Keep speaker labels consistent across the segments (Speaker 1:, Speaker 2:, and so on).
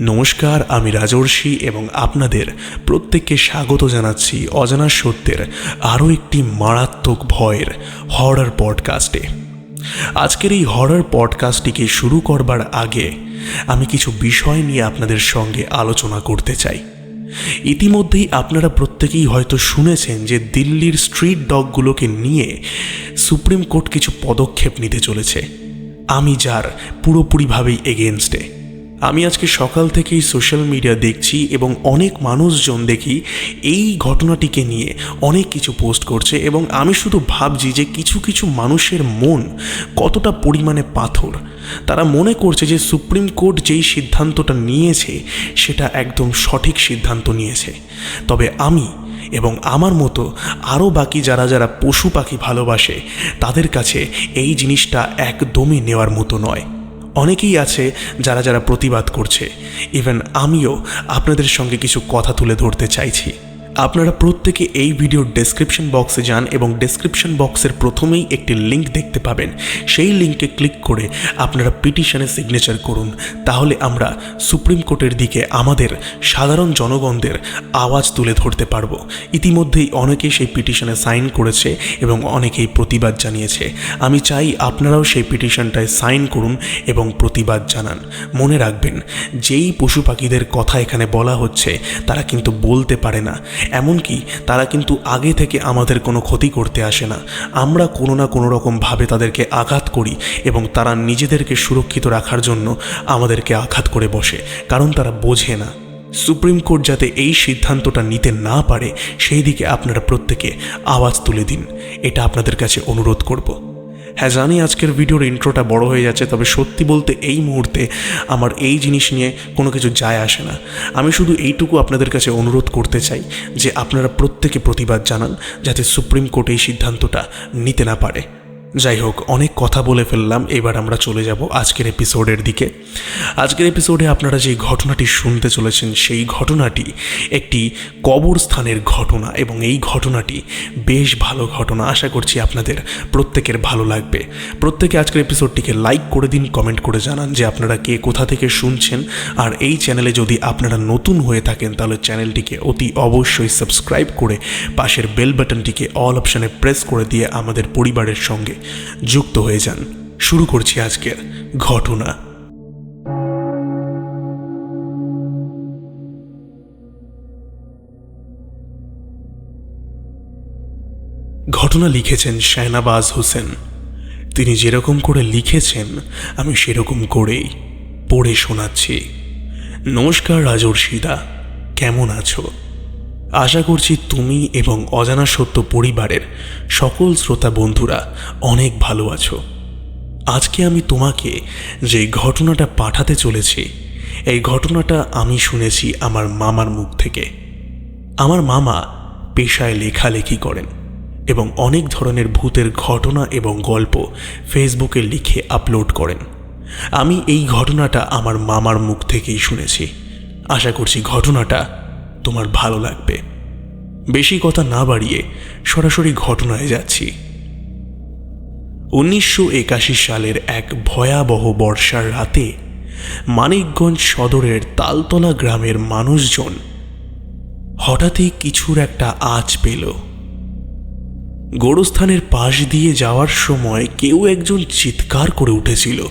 Speaker 1: নমস্কার, আমি রাজর্ষি এবং আপনাদের প্রত্যেককে স্বাগত জানাচ্ছি অজানা সত্যের আরও একটি মারাত্মক ভয়ের হরর পডকাস্টে আজকের এই হরর পডকাস্টটিকে শুরু করবার আগে আমি কিছু বিষয় নিয়ে আপনাদের সঙ্গে আলোচনা করতে চাই। ইতিমধ্যেই আপনারা প্রত্যেকেই হয়তো শুনেছেন যে দিল্লির স্ট্রিট ডগগুলোকে নিয়ে সুপ্রিম কোর্ট কিছু পদক্ষেপ নিতে চলেছে। আমি যার পুরোপুরিভাবেই এগেনস্টে আমি আজকে সকাল থেকেই সোশ্যাল মিডিয়া দেখছি এবং অনেক মানুষজন দেখি এই ঘটনাটিকে নিয়ে অনেক কিছু পোস্ট করছে এবং আমি শুধু ভাবছি যে কিছু কিছু মানুষের মন কতটা পরিমাণে পাথর। তারা মনে করছে যে সুপ্রিম কোর্ট যেই সিদ্ধান্তটা নিয়েছে, সেটা একদম সঠিক সিদ্ধান্ত নিয়েছে। তবে আমি এবং আমার মতো আরও বাকি যারা যারা পশু পাখি ভালোবাসে, তাদের কাছে এই জিনিসটা একদমই নেওয়ার মতো নয়। অনেকেই আছে যারা যারা প্রতিবাদ করছে। ইভেন আমিও আপনাদের সঙ্গে কিছু কথা তুলে ধরতে চাইছি। আপনারা প্রত্যেকে এই ভিডিওর ডেসক্রিপশন বক্সে যান এবং ডেসক্রিপশন বক্সের প্রথমেই একটি লিঙ্ক দেখতে পাবেন। সেই লিঙ্কে ক্লিক করে আপনারা পিটিশনে সিগনেচার করুন। তাহলে আমরা সুপ্রিম কোর্টের দিকে আমাদের সাধারণ জনগণদের আওয়াজ তুলে ধরতে পারব। ইতিমধ্যেই অনেকেই সেই পিটিশনে সাইন করেছে এবং অনেকেই প্রতিবাদ জানিয়েছে। আমি চাই আপনারাও সেই পিটিশনটায় সাইন করুন এবং প্রতিবাদ জানান। মনে রাখবেন, যেই পশু পাখিদের কথা এখানে বলা হচ্ছে, তারা কিন্তু বলতে পারে না। এমনকি তারা কিন্তু আগে থেকে আমাদের কোনো ক্ষতি করতে আসে না। আমরা কোনো না কোনো রকমভাবে তাদেরকে আঘাত করি এবং তারা নিজেদেরকে সুরক্ষিত রাখার জন্য আমাদেরকে আঘাত করে বসে, কারণ তারা বোঝে না। সুপ্রিম কোর্ট যাতে এই সিদ্ধান্তটা নিতে না পারে, সেই দিকে আপনারা প্রত্যেকে আওয়াজ তুলে দিন। এটা আপনাদের কাছে অনুরোধ করব। হ্যাঁ জানি আজকের ভিডিওর ইন্ট্রোটা বড় হয়ে যাচ্ছে, তবে সত্যি বলতে এই মুহূর্তে আমার এই জিনিস নিয়ে কোনো কিছু যায় আসে না। আমি শুধু এইটুকু আপনাদের কাছে অনুরোধ করতে চাই যে আপনারা প্রত্যেকে প্রতিবাদ জানান, যাতে সুপ্রিম কোর্ট এই সিদ্ধান্তটা নিতে না পারে। যাই হোক অনেক কথা বলে ফেললাম, এবার আমরা চলে যাব আজকের এপিসোডের দিকে। আজকের এপিসোডে আপনারা যে ঘটনাটি শুনতে চলেছেন, সেই ঘটনাটি একটি কবরস্থানের ঘটনা এবং এই ঘটনাটি বেশ ভালো ঘটনা। আশা করছি আপনাদের প্রত্যেকের ভালো লাগবে। প্রত্যেকে আজকের এপিসোডটিকে লাইক করে দিন কমেন্ট করে জানান যে আপনারা কে, কোথা থেকে শুনছেন। আর এই চ্যানেলে যদি আপনারা নতুন হয়ে থাকেন, তাহলে চ্যানেলটিকে অতি অবশ্যই সাবস্ক্রাইব করে পাশের বেল বাটনটিকে অল অপশানে প্রেস করে দিয়ে আমাদের পরিবারের সঙ্গে যুক্ত হয়ে যান। শুরু করছি আজকের ঘটনা। ঘটনা লিখেছেন শাহনাবাজ হোসেন। তিনি যেরকম করে লিখেছেন, আমি সেরকম করেই পড়ে শোনাচ্ছি। নমস্কার রাজর্ষিদা, কেমন আছো? আশা করছি তুমি এবং অজানা সত্য পরিবারের সকল শ্রোতা বন্ধুরা অনেক ভালো আছো। আজকে আমি তোমাকে যে ঘটনাটা পাঠাতে চলেছি, এই ঘটনাটা আমি শুনেছি আমার মামার মুখ থেকে। আমার মামা পেশায় লেখালেখি করেন এবং অনেক ধরনের ভূতের ঘটনা এবং গল্প ফেসবুকে লিখে আপলোড করেন। আমি এই ঘটনাটা আমার মামার মুখ থেকেই শুনেছি। আশা করছি ঘটনাটা তোমার ভালো লাগবে। বেশি কথা না বাড়িয়ে সরাসরি ঘটনায় যাচ্ছি। উনিশশো একাশি সালের এক ভয়াবহ বর্ষার রাতে মানিকগঞ্জ সদরের তালতলা গ্রামের মানুষজন হঠাৎই কিছুর একটা আঁচ পেল। গোরস্থানের পাশ দিয়ে যাওয়ার সময় কেউ একজন চিৎকার করে উঠেছিল।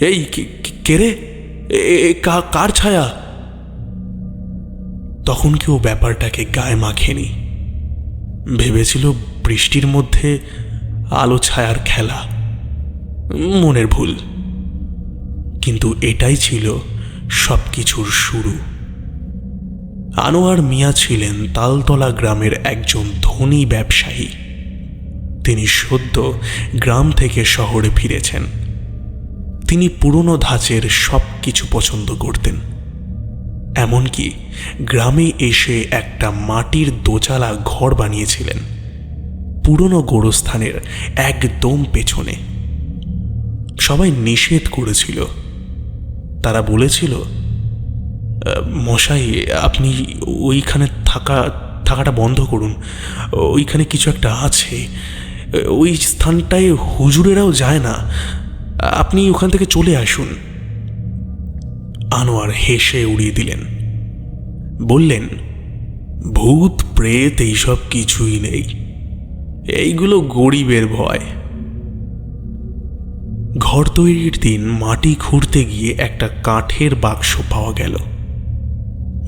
Speaker 1: এই কে- রে? কার ছায়া? তখন কেউ ব্যাপারটাকে গায়ে মাখেনি। ভেবেছিল বৃষ্টির মধ্যে আলো ছায়ার খেলা। মনের ভুল। কিন্তু এটাই ছিল সব কিছুর শুরু। আনোয়ার মিয়া ছিলেন তালতলা গ্রামের একজন ধনী ব্যবসায়ী। তিনি সদ্য গ্রাম থেকে শহরে ফিরেছেন। তিনি পুরনো ধাঁচের সব কিছু পছন্দ করতেন। এমনকি গ্রামে এসে একটা মাটির দোচালা ঘর বানিয়েছিলেন, পুরনো গোরস্থানের একদম পেছনে। সবাই নিষেধ করেছিল। তারা বলেছিল, মশাই, আপনি ওইখানে থাকা, থাকাটা বন্ধ করুন। ওইখানে কিছু একটা আছে। ওই স্থানটায় হুজুরেরাও যায় না। আপনি ওখান থেকে চলে আসুন। আনোয়ার হেসে উড়িয়ে দিলেন। বললেন, ভূত, প্রেত এইসব কিছুই নেই। এইগুলো গরিবের ভয়। ঘর তৈরির দিন মাটি খুঁড়তে গিয়ে একটা কাঠের বাক্স পাওয়া গেল।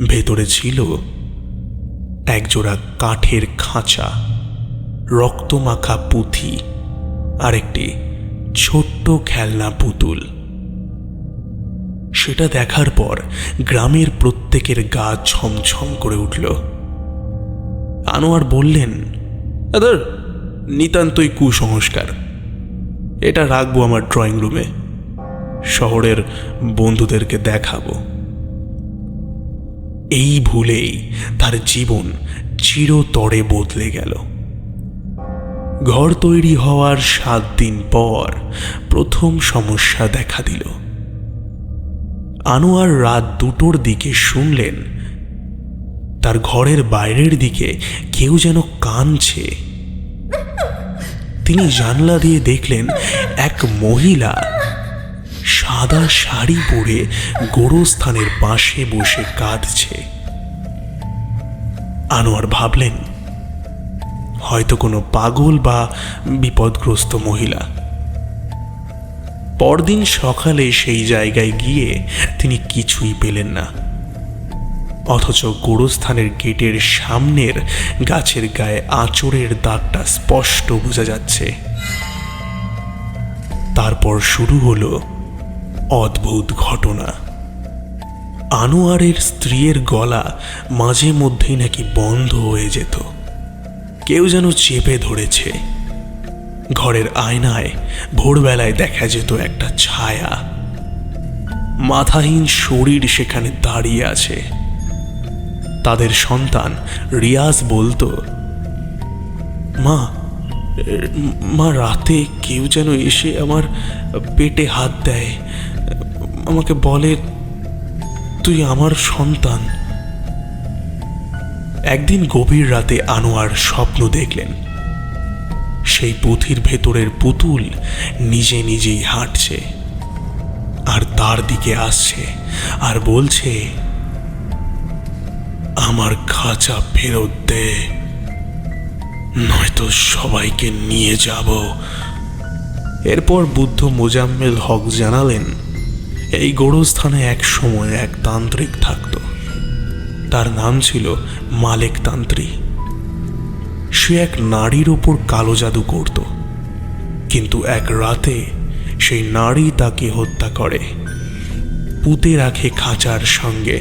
Speaker 1: ভেতরে ছিল একজোড়া কাঠের খাঁচা, রক্তমাখা পুঁথি আর একটি ছোট্ট খেলনা পুতুল। সেটা দেখার পর গ্রামের প্রত্যেকের গা ছমছম করে উঠল। আনোয়ার বললেন, আদর, নিতান্তই কুসংস্কার। এটা রাখব আমার ড্রয়িং রুমে। শহরের বন্ধুদেরকে দেখাবো। এই ভুলেই তার জীবন চিরতরে বদলে গেল। ঘর তৈরি হওয়ার সাত দিন পর প্রথম সমস্যা দেখা দিল। আনোয়ার রাত দুটোর দিকে শুনলেন, তার ঘরের বাইরের দিকে কেউ যেন কানছে তিনি জানলা দিয়ে দেখলেন এক মহিলা সাদা শাড়ি পরে গোরস্থানের পাশে বসে কাঁদছে। আনোয়ার ভাবলেন, হয়তো কোনো পাগল বা বিপদগ্রস্ত মহিলা। পরদিন সকালে সেই জায়গায় গিয়ে তিনি কিছুই পেলেন না। অথচ গোরস্থানের গেটের সামনের গাছের গায়ে আঁচড়ের দাগটা স্পষ্ট বোঝা যাচ্ছে। তারপর শুরু হলো অদ্ভুত ঘটনা। আনোয়ারের স্ত্রীর গলা মাঝে মধ্যেই নাকি বন্ধ হয়ে যেত। কেউ যেন চেপে ধরেছে। ঘরের আয়নায় ভোরবেলায় দেখা যেত একটা ছায়া। মাথাহীন শরীর সেখানে দাঁড়িয়ে আছে। তাদের সন্তান রিয়াজ বলতো, মা মা, রাতে কেউ যেন এসে আমার পেটে হাত দেয়। আমাকে বলে, তুই আমার সন্তান। একদিন গভীর রাতে আনোয়ার স্বপ্ন দেখলেন। সেই পুঁথির ভেতরের পুতুল নিজে নিজেই হাঁটছে আর তার দিকে আসছে আর বলছে, আমার খাঁচা ফেরত দে। নয়তো সবাইকে নিয়ে যাব। এরপর বুদ্ধ মোজাম্মেল হক জানালেন, এই গোরস্থানে এক সময় এক তান্ত্রিক থাকত। তার নাম ছিল মালেক তান্ত্রী সে এক নারীর ওপর কালো জাদু করত। কিন্তু এক রাতে সেই নারী তাকে হত্যা করে। পুঁতে রাখে খাঁচার সঙ্গে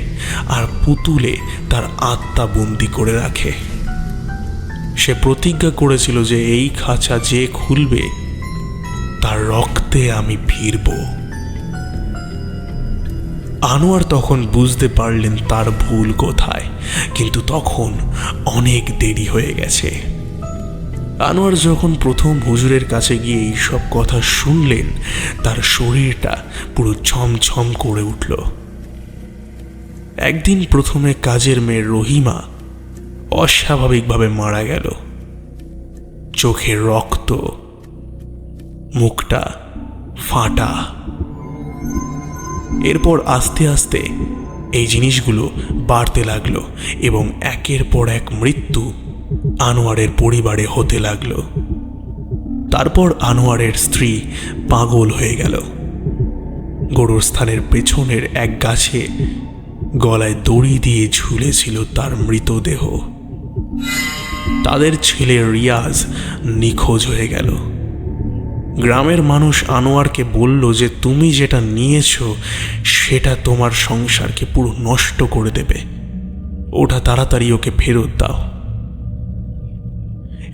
Speaker 1: আর পুতুলে তার আত্মা বন্দি করে রাখে। সে প্রতিজ্ঞা করেছিল যে এই খাঁচা যে খুলবে, তার রক্তে আমি ফিরব। আনোয়ার তখন বুঝতে পারলেন তার ভুল কোথায়, কিন্তু তখন অনেক দেরি হয়ে গেছে। আনোয়ার যখন প্রথম হুজুরের কাছে গিয়ে এইসব কথা শুনলেন, তার শরীরটা পুরো ছমছম করে উঠল। একদিন প্রথমে কাজের মেয়ে রহিমা অস্বাভাবিকভাবে মারা গেল। চোখের রক্ত, মুখটা ফাটা। এরপর আস্তে আস্তে এই জিনিসগুলো বাড়তে লাগল এবং একের পর এক মৃত্যু আনোয়ারের পরিবারে হতে লাগল। তারপর আনোয়ারের স্ত্রী পাগল হয়ে গেল। গরুর স্থানের পেছনের এক গাছে গলায় দড়ি দিয়ে ঝুলেছিল তার মৃতদেহ। তাদের ছেলে রিয়াজ নিখোঁজ হয়ে গেল। গ্রামের মানুষ আনোয়ারকে বলল যে, তুমি যেটা নিয়েছ, সেটা তোমার সংসারকে পুরো নষ্ট করে দেবে। ওটা তাড়াতাড়ি ওকে ফেরত দাও।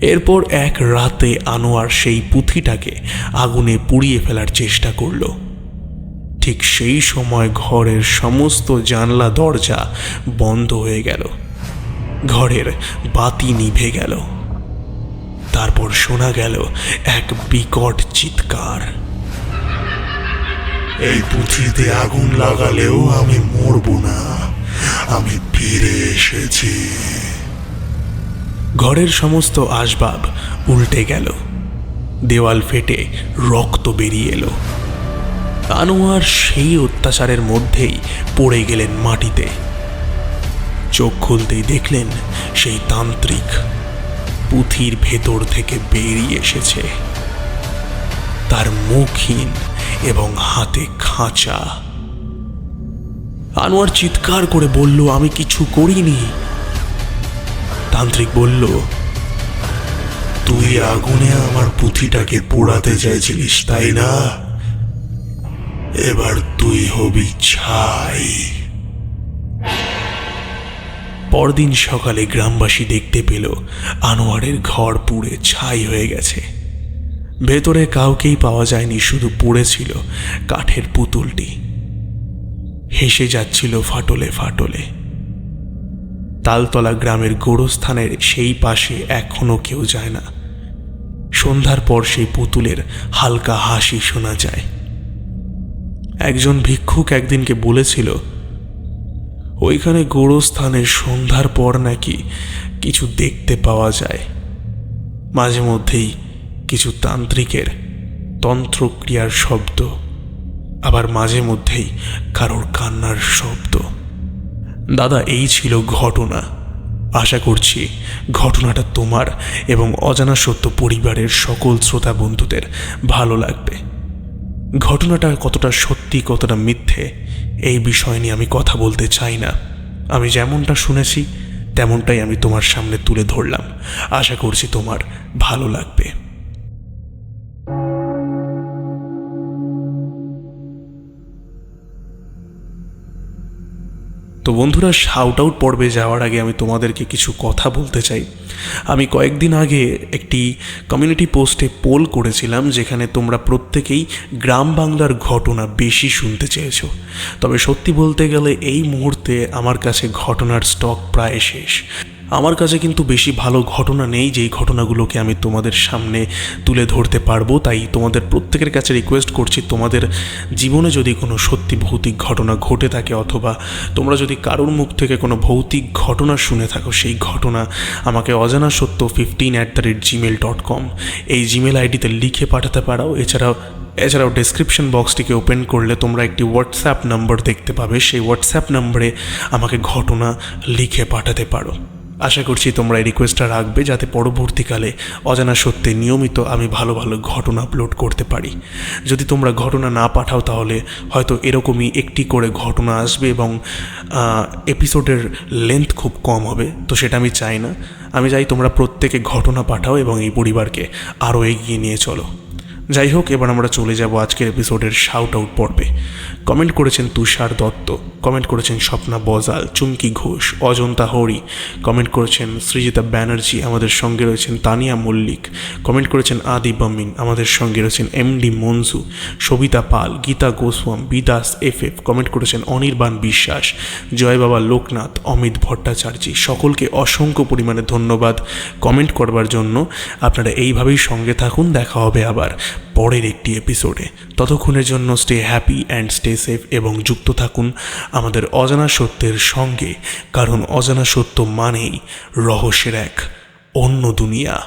Speaker 1: এরপর এক রাতে আনোয়ার সেই পুঁথিটাকে আগুনে পুড়িয়ে ফেলার চেষ্টা করল। ঠিক সেই সময় ঘরের সমস্ত জানলা, দরজা বন্ধ হয়ে গেল। ঘরের বাতি নিভে গেল। তারপর শোনা গেল এক বিকট চিৎকার।
Speaker 2: এই পুঁথিতে আগুন লাগালেও আমি মরব না। আমি ফিরে এসেছি।
Speaker 1: ঘরের সমস্ত আসবাব উল্টে গেল। দেওয়াল ফেটে রক্ত বেরিয়ে এলো। আনোয়ার সেই অত্যাচারের মধ্যেই পড়ে গেলেন মাটিতে। চোখ খুলতেই দেখলেন সেই তান্ত্রিক পুঁথির ভেতর থেকে বেরিয়ে এসেছে। তার মুখহীন এবং হাতে খাঁচা। আনোয়ার চিৎকার করে বলল, আমি কিছু করিনি। তান্ত্রিক বলল,
Speaker 2: তুই আগুনে আমার পুঁথিটাকে পোড়াতে চাইছিলিস, তাই না? এবার তুই হবি ছাই।
Speaker 1: পরদিন সকালে গ্রামবাসী দেখতে পেল, আনোয়ারের ঘর পুড়ে ছাই হয়ে গেছে। ভেতরে কাউকেই পাওয়া যায়নি, শুধু পড়েছিল কাঠের পুতুলটি। হেসে যাচ্ছিল ফাটলে ফাটলে। তালতলা গ্রামের গোরস্থানের সেই পাশে এখনও কেউ যায় না। সন্ধ্যার পর সেই পুতুলের হালকা হাসি শোনা যায়। একজন ভিক্ষুক একদিনকে বলেছিল, ওইখানে গোরস্থানে সন্ধ্যার পর নাকি কিছু দেখতে পাওয়া যায়। মাঝে মধ্যেই কিছু তান্ত্রিকের তন্ত্রক্রিয়ার শব্দ, আবার মাঝে মধ্যেই কারোর কান্নার শব্দ। দাদা, এই ছিল ঘটনা। আশা করছি ঘটনাটা তোমার এবং অজানা সত্য পরিবারের সকল শ্রোতা বন্ধুদের ভালো লাগবে। ঘটনাটা কতটা সত্যি, কতটা মিথ্যে, এই বিষয় নিয়ে আমি কথা বলতে চাই না। আমি যেমনটা শুনেছি, তেমনটাই আমি তোমার সামনে তুলে ধরলাম। আশা করছি তোমার ভালো লাগবে। তো বন্ধুরা শাউট আউট পর্বে যাওয়ার আগে আমি তোমাদেরকে কিছু কথা বলতে চাই। আমি কয়েকদিন আগে একটি কমিউনিটি পোস্টে পোল করেছিলাম, যেখানে তোমরা প্রত্যেকেই গ্রাম বাংলার ঘটনা বেশি শুনতে চেয়েছ। তবে সত্যি বলতে গেলে এই মুহূর্তে আমার কাছে ঘটনার স্টক প্রায় শেষ। আমার কাছে কিন্তু বেশি ভালো ঘটনা নেই যেই ঘটনাগুলোকে আমি তোমাদের সামনে তুলে ধরতে পারব। তাই তোমাদের প্রত্যেকের কাছে রিকোয়েস্ট করছি, তোমাদের জীবনে যদি কোনো সত্যি ভৌতিক ঘটনা ঘটে থাকে অথবা তোমরা যদি কারোর মুখ থেকে কোনো ভৌতিক ঘটনা শুনে থাকো, সেই ঘটনা আমাকে অজানা সত্য fifteen at the rate gmail dot com এই জিমেল আইডিতে লিখে পাঠাতে পারো। এছাড়াও এছাড়াও ডেসক্রিপশন বক্সটিকে ওপেন করলে তোমরা একটি হোয়াটসঅ্যাপ নাম্বার দেখতে পাবে। সেই হোয়াটসঅ্যাপ নাম্বারে আমাকে ঘটনা লিখে পাঠাতে পারো। আশা করছি তোমরা এই রিকোয়েস্টটা রাখবে যাতে পরবর্তীকালে অজানা সত্যি নিয়মিত আমি ভালো ভালো ঘটনা আপলোড করতে পারি। যদি তোমরা ঘটনা না পাঠাও তাহলে হয়তো এরকমই একটি করে ঘটনা আসবে এবং এপিসোডের লেন্থ খুব কম হবে, তো সেটা আমি চাই না। আমি চাই তোমরা প্রত্যেকে ঘটনা পাঠাও এবং এই পরিবারকে আরও এগিয়ে নিয়ে চলো। যাই হোক, এবার আমরা চলে যাব আজকের এপিসোডের শাউট আউট পর্বে। কমেন্ট করেছেন তুষার দত্ত, কমেন্ট করেছেন স্বপ্না বজাল, চুমকি ঘোষ, অজন্তা হরি, কমেন্ট করেছেন সৃজিতা ব্যানার্জি, আমাদের সঙ্গে রয়েছেন তানিয়া মল্লিক, কমেন্ট করেছেন আদি বামিন, আমাদের সঙ্গে রয়েছেন এমডি মনজু, সবিতা পাল, গীতা গোস্বাম, বিদাস এফ এফ কমেন্ট করেছেন অনির্বাণ বিশ্বাস, জয় বাবা লোকনাথ, অমিত ভট্টাচার্য, সকলকে অসংখ্য পরিমাণে ধন্যবাদ কমেন্ট করবার জন্য। আপনারা এইভাবেই সঙ্গে থাকুন, দেখা হবে আবার পরের একটি এপিসোডে। ততক্ষণের জন্য stay happy and stay safe এবং যুক্ত থাকুন আমাদের অজানা সত্যের সঙ্গে, কারণ অজানা সত্য মানেই রহস্যের এক অন্য দুনিয়া।